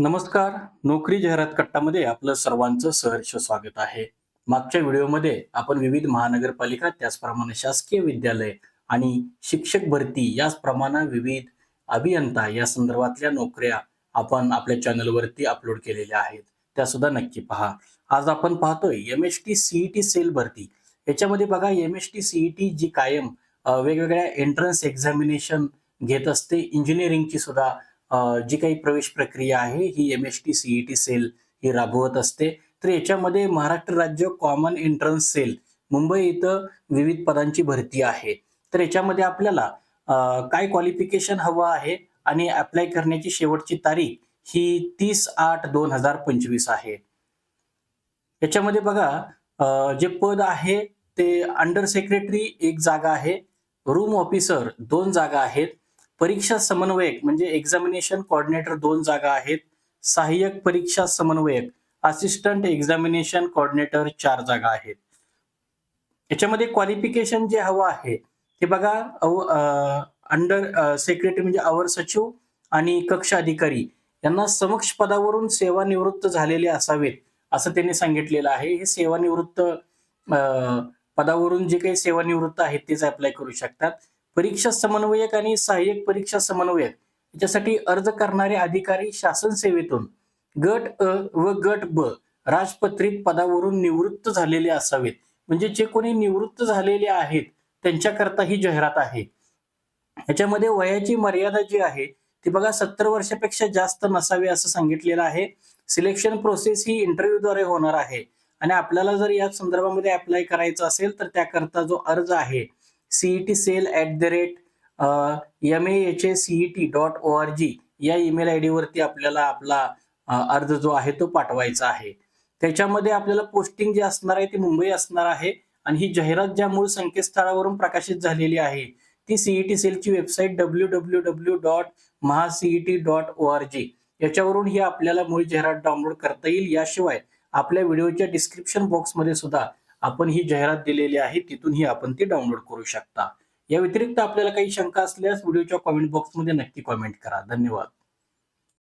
नमस्कार. नोकरी जाहिरात कट्टामध्ये आपलं सर्वांचं सहर्ष स्वागत आहे. मागच्या व्हिडिओमध्ये आपण विविध महानगरपालिका त्याचप्रमाणे शासकीय विद्यालय आणि शिक्षक भरती याचप्रमाणे विविध अभियंता या संदर्भातल्या नोकऱ्या आपण आपल्या चॅनलवरती अपलोड केलेल्या आहेत. त्या सुद्धा नक्की पहा. आज आपण पाहतोय M S T CET cell भरती. याच्यामध्ये बघा एम एस टी सीईटी जी कायम वेगवेगळ्या एंट्रन्स एक्झामिनेशन घेत असते. इंजिनिअरिंगची सुद्धा जी काही प्रवेश प्रक्रिया आहे ही M S T CET cell ही राबवत असते. तर याच्यामध्ये महाराष्ट्र राज्य कॉमन एंट्रन्स सेल मुंबई इथं विविध पदांची भरती आहे. तर याच्यामध्ये आपल्याला काय क्वालिफिकेशन हवं आहे आणि अप्लाय करण्याची शेवटची तारीख ही तीस आठ दोन हजार पंचवीस आहे. याच्यामध्ये बघा जे पद आहे ते अंडर सेक्रेटरी एक जागा आहे रूम ऑफिसर दोन जागा आहेत परीक्षा समन्वयक म्हणजे एक्झामिनेशन कॉर्डिनेटर दोन जागा आहेत. सहाय्यक परीक्षा समन्वयक असिस्टंट एक्झामिनेशन कॉर्डिनेटर चार जागा आहेत. याच्यामध्ये क्वालिफिकेशन जे हवं आहे ते बघा अंडर सेक्रेटरी म्हणजे अवर सचिव आणि कक्ष अधिकारी यांना समक्ष पदावरून सेवानिवृत्त झालेले असावेत असं त्यांनी सांगितलेलं आहे. हे सेवानिवृत्त पदावरून जे काही सेवानिवृत्त आहेत तेच अप्लाय करू शकतात. परीक्षा समन्वयक आणि सहाय्यक परीक्षा समन्वयक. याच्यासाठी अर्ज करणारे अधिकारी शासन सेवेतून गट अ व गट ब राजपत्रित पदावरून निवृत्त झालेले असावेत. म्हणजे जे कोणी निवृत्त झालेले आहेत त्यांच्याकरता ही जाहिरात आहे. याच्यामध्ये वयाची मर्यादा जी आहे ती बघा सत्तर वर्षापेक्षा जास्त नसावी असं सांगितलेलं आहे. सिलेक्शन प्रोसेस ही इंटरव्ह्यूद्वारे होणार आहे. आणि आपल्याला जर या संदर्भामध्ये अप्लाय करायचं असेल तर त्याकरता जो अर्ज आहे CET cell at the rate M H A CET dot O R G या ईमेल आय वरती आपल्याला आपला uh, अर्ज जो आहे तो पाठवायचा आहे. त्याच्यामध्ये आपल्याला पोस्टिंग जी असणार आहे ती मुंबई असणार आहे आणि ही जाहिरात ज्या मूळ संकेतस्थळावरून प्रकाशित झालेली आहे ती सीईटी सेलची website W W W dot MahaCET dot O R G याच्यावरून ही आपल्याला मूळ जाहिरात डाउनलोड करता येईल. याशिवाय आपल्या व्हिडिओच्या डिस्क्रिप्शन बॉक्समध्ये सुद्धा आपण ही जाहिरात दिलेली आहे तिथूनही आपण ती डाउनलोड करू शकता. या व्यतिरिक्त आपल्याला काही शंका असल्यास व्हिडिओच्या कॉमेंट बॉक्समध्ये नक्की कॉमेंट करा. धन्यवाद.